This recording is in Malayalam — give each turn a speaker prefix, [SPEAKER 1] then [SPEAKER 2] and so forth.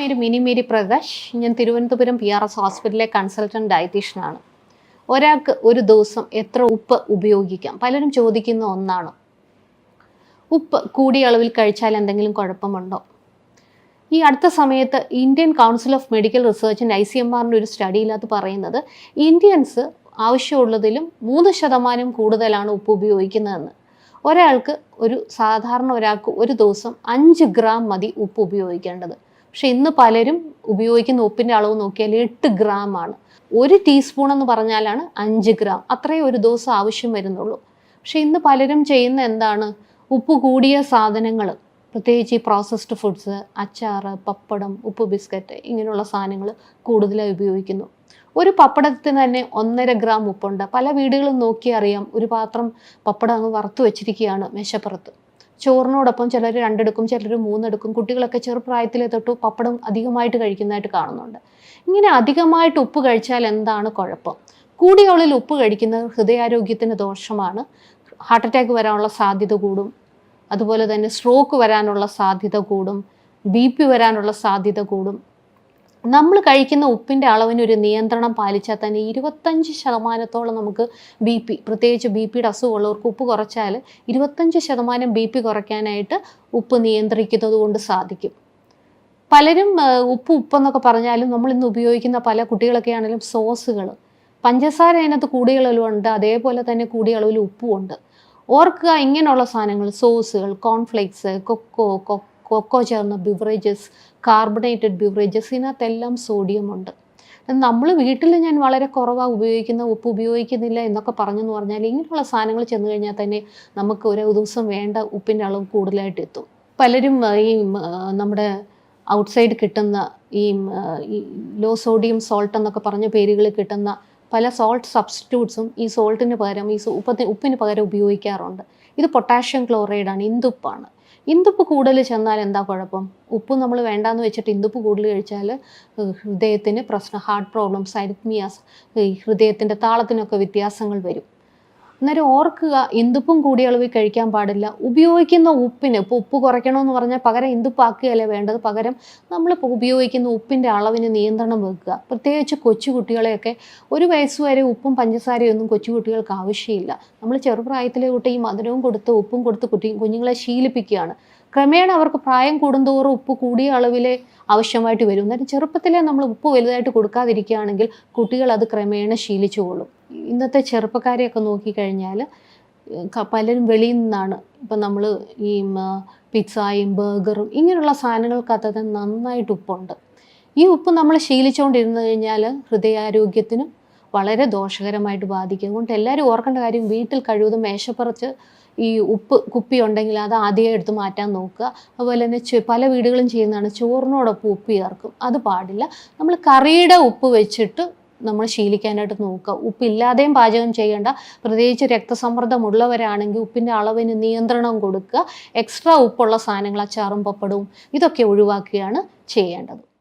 [SPEAKER 1] Mini Mary Prakash. ഞാൻ തിരുവനന്തപുരം പി ആർ എസ് ഹോസ്പിറ്റലിലെ കൺസൾട്ടന്റ് ഡയറ്റീഷ്യനാണ് ഒരാൾക്ക് ഒരു ദിവസം എത്ര ഉപ്പ് ഉപയോഗിക്കാം? പലരും ചോദിക്കുന്ന ഒന്നാണ്. ഉപ്പ് കൂടിയ അളവിൽ കഴിച്ചാൽ എന്തെങ്കിലും കുഴപ്പമുണ്ടോ? ഈ അടുത്ത സമയത്ത് ഇന്ത്യൻ കൗൺസിൽ ഓഫ് മെഡിക്കൽ റിസർച്ചിന്റെ ഐ സി എം ആറിന്റെ ഒരു സ്റ്റഡിയിലത് പറയുന്നത് ഇന്ത്യൻസ് ആവശ്യമുള്ളതിലും മൂന്ന് ശതമാനം കൂടുതലാണ് ഉപ്പ് ഉപയോഗിക്കുന്നതെന്ന്. ഒരാൾക്ക് ഒരു സാധാരണ ഒരാൾക്ക് ഒരു ദിവസം അഞ്ച് ഗ്രാം മതി ഉപ്പ് ഉപയോഗിക്കേണ്ടത്. പക്ഷെ ഇന്ന് പലരും ഉപയോഗിക്കുന്ന ഉപ്പിന്റെ അളവ് നോക്കിയാൽ എട്ട് ഗ്രാം ആണ്. ഒരു ടീസ്പൂൺ എന്ന് പറഞ്ഞാലാണ് അഞ്ച് ഗ്രാം. അത്രയും ഒരു ദിവസം ആവശ്യം വരുന്നുള്ളൂ. പക്ഷെ ഇന്ന് പലരും ചെയ്യുന്ന എന്താണ്? ഉപ്പ് കൂടിയ സാധനങ്ങൾ പ്രത്യേകിച്ച് ഈ പ്രോസസ്ഡ് ഫുഡ്സ് അച്ചാറ് പപ്പടം ഉപ്പ് ബിസ്ക്കറ്റ് ഇങ്ങനെയുള്ള സാധനങ്ങൾ കൂടുതലായി ഉപയോഗിക്കുന്നു. ഒരു പപ്പടത്തിന് തന്നെ ഒന്നര ഗ്രാം ഉപ്പുണ്ട്. പല വീടുകളും നോക്കി അറിയാം ഒരു പാത്രം പപ്പടം അങ്ങ് വറുത്ത് വെച്ചിരിക്കുകയാണ് മേശപ്പുറത്ത്. ചോറിനോടൊപ്പം ചിലർ രണ്ടെടുക്കും ചിലർ മൂന്നെടുക്കും കുട്ടികളൊക്കെ ചെറുപ്രായത്തിലെ തൊട്ട് പപ്പടം അധികമായിട്ട് കഴിക്കുന്നതായിട്ട് കാണുന്നുണ്ട്. ഇങ്ങനെ അധികമായിട്ട് ഉപ്പ് കഴിച്ചാൽ എന്താണ് കുഴപ്പം? കൂടിയ അളവിൽ ഉപ്പ് കഴിക്കുന്നത് ഹൃദയാരോഗ്യത്തിന് ദോഷമാണ്. ഹാർട്ട് അറ്റാക്ക് വരാനുള്ള സാധ്യത കൂടും. അതുപോലെ തന്നെ സ്ട്രോക്ക് വരാനുള്ള സാധ്യത കൂടും. ബി പി വരാനുള്ള സാധ്യത കൂടും. നമ്മൾ കഴിക്കുന്ന ഉപ്പിന്റെ അളവിന് ഒരു നിയന്ത്രണം പാലിച്ചാൽ തന്നെ ഇരുപത്തഞ്ച് ശതമാനത്തോളം നമുക്ക് ബി പി പ്രത്യേകിച്ച് ബി പിയുടെ അസുഖമുള്ളവർക്ക് ഉപ്പ് കുറച്ചാൽ ഇരുപത്തഞ്ച് ശതമാനം ബി പി കുറയ്ക്കാനായിട്ട് ഉപ്പ് നിയന്ത്രിക്കുന്നത് കൊണ്ട് സാധിക്കും. പലരും ഉപ്പ് ഉപ്പെന്നൊക്കെ പറഞ്ഞാലും നമ്മൾ ഇന്ന് ഉപയോഗിക്കുന്ന പല കുട്ടികളൊക്കെ ആണെങ്കിലും സോസുകൾ പഞ്ചസാര അതിനകത്ത് കൂടിയ അളവിലുണ്ട് അതേപോലെ തന്നെ കൂടിയ അളവിൽ ഉപ്പുമുണ്ട് ഓർക്കുക ഇങ്ങനെയുള്ള സാധനങ്ങൾ സോസുകൾ കോൺഫ്ലേക്സ് കൊക്കോ കൊ- കൊക്കോ ചേർന്ന ബിവറേജസ് കാർബണേറ്റഡ് ബിവറേജസ് ഇതിനകത്തെല്ലാം സോഡിയം ഉണ്ട്. നമ്മൾ വീട്ടിൽ ഞാൻ വളരെ കുറവാണ് ഉപയോഗിക്കുന്ന ഉപ്പ് ഉപയോഗിക്കുന്നില്ല എന്നൊക്കെ പറഞ്ഞെന്ന് പറഞ്ഞാൽ ഇങ്ങനെയുള്ള സാധനങ്ങൾ ചെന്ന് കഴിഞ്ഞാൽ തന്നെ നമുക്ക് ഒരു ദിവസം വേണ്ട ഉപ്പിന്റെ അളവ് കൂടുതലായിട്ട് എത്തും. പലരും ഈ നമ്മുടെ ഔട്ട്സൈഡ് കിട്ടുന്ന ഈ ലോ സോഡിയം സോൾട്ട് എന്നൊക്കെ പറഞ്ഞ പേരുകൾ കിട്ടുന്ന പല സോൾട്ട് സബ്സ്റ്റിറ്റ്യൂട്ട്സും ഈ സോൾട്ടിന് പകരം ഈ ഉപ്പത്തിന് ഉപ്പിന് പകരം ഉപയോഗിക്കാറുണ്ട്. ഇത് പൊട്ടാഷ്യം ക്ലോറൈഡാണ് ഇന്ദുപ്പാണ്. ഇന്ദുപ്പ് കൂടുതൽ ചെന്നാൽ എന്താ കുഴപ്പം? ഉപ്പ് നമ്മൾ വേണ്ടാന്ന് വെച്ചിട്ട് ഇന്ദുപ്പ് കൂടുതൽ കഴിച്ചാൽ ഹൃദയത്തിന് പ്രശ്നം ഹാർട്ട് പ്രോബ്ലംസ് അരിത്മിയാസ് ഹൃദയത്തിന്റെ താളത്തിനൊക്കെ വ്യത്യാസങ്ങൾ വരും. അന്നേരം ഓർക്കുക ഇന്ദുപ്പും കൂടിയ അളവിൽ കഴിക്കാൻ പാടില്ല. ഉപയോഗിക്കുന്ന ഉപ്പിന് ഇപ്പോൾ ഉപ്പ് കുറയ്ക്കണമെന്ന് പറഞ്ഞാൽ പകരം ഇന്ദുപ്പാക്കുകയല്ലേ വേണ്ടത്? പകരം നമ്മൾ ഉപയോഗിക്കുന്ന ഉപ്പിന്റെ അളവിന് നിയന്ത്രണം വെക്കുക. പ്രത്യേകിച്ച് കൊച്ചുകുട്ടികളെയൊക്കെ ഒരു വയസ്സ് വരെ ഉപ്പും പഞ്ചസാരയും ഒന്നും കൊച്ചുകുട്ടികൾക്ക് ആവശ്യമില്ല. നമ്മൾ ചെറുപ്രായത്തിലെ കുട്ടി മധുരവും കൊടുത്ത് ഉപ്പും കൊടുത്ത് കുട്ടി കുഞ്ഞുങ്ങളെ ശീലിപ്പിക്കുകയാണ്. ക്രമേണ അവർക്ക് പ്രായം കൂടുന്തോറും ഉപ്പ് കൂടിയ അളവിലെ ആവശ്യമായിട്ട് വരും. അന്നേരം ചെറുപ്പത്തിലെ നമ്മൾ ഉപ്പ് വലുതായിട്ട് കൊടുക്കാതിരിക്കുകയാണെങ്കിൽ കുട്ടികൾ അത് ക്രമേണ ശീലിച്ചുകൊള്ളും. ഇന്നത്തെ ചെറുപ്പക്കാരെയൊക്കെ നോക്കിക്കഴിഞ്ഞാൽ പലരും വെളിയിൽ നിന്നാണ്. ഇപ്പം നമ്മൾ ഈ പിസ്സായും ബർഗറും ഇങ്ങനെയുള്ള സാധനങ്ങൾക്കകത്ത് നന്നായിട്ട് ഉപ്പുണ്ട്. ഈ ഉപ്പ് നമ്മൾ ശീലിച്ചുകൊണ്ടിരുന്നു കഴിഞ്ഞാൽ ഹൃദയാരോഗ്യത്തിനും വളരെ ദോഷകരമായിട്ട് ബാധിക്കും. അതുകൊണ്ട് എല്ലാവരും ഓർക്കേണ്ട കാര്യം വീട്ടിൽ കഴിവതും മേശപ്പുറച്ച് ഈ ഉപ്പ് കുപ്പി ഉണ്ടെങ്കിൽ അത് ആദ്യമേ എടുത്ത് മാറ്റാൻ നോക്കുക. അതുപോലെ തന്നെ പല വീടുകളും ചെയ്യുന്നതാണ് ചോറിനോടൊപ്പം ഉപ്പ് ചേർക്കും. അത് പാടില്ല. നമ്മൾ കറിയുടെ ഉപ്പ് വെച്ചിട്ട് നമ്മൾ ശീലിക്കാനായിട്ട് നോക്കുക. ഉപ്പില്ലാതെയും പാചകം ചെയ്യേണ്ട പ്രത്യേകിച്ച് രക്തസമ്മർദ്ദമുള്ളവരാണെങ്കിൽ ഉപ്പിന്റെ അളവിന് നിയന്ത്രണം കൊടുക്കുക. എക്സ്ട്രാ ഉപ്പുള്ള സാധനങ്ങൾ അച്ചാറും പപ്പടവും ഇതൊക്കെ ഒഴിവാക്കുകയാണ് ചെയ്യേണ്ടത്.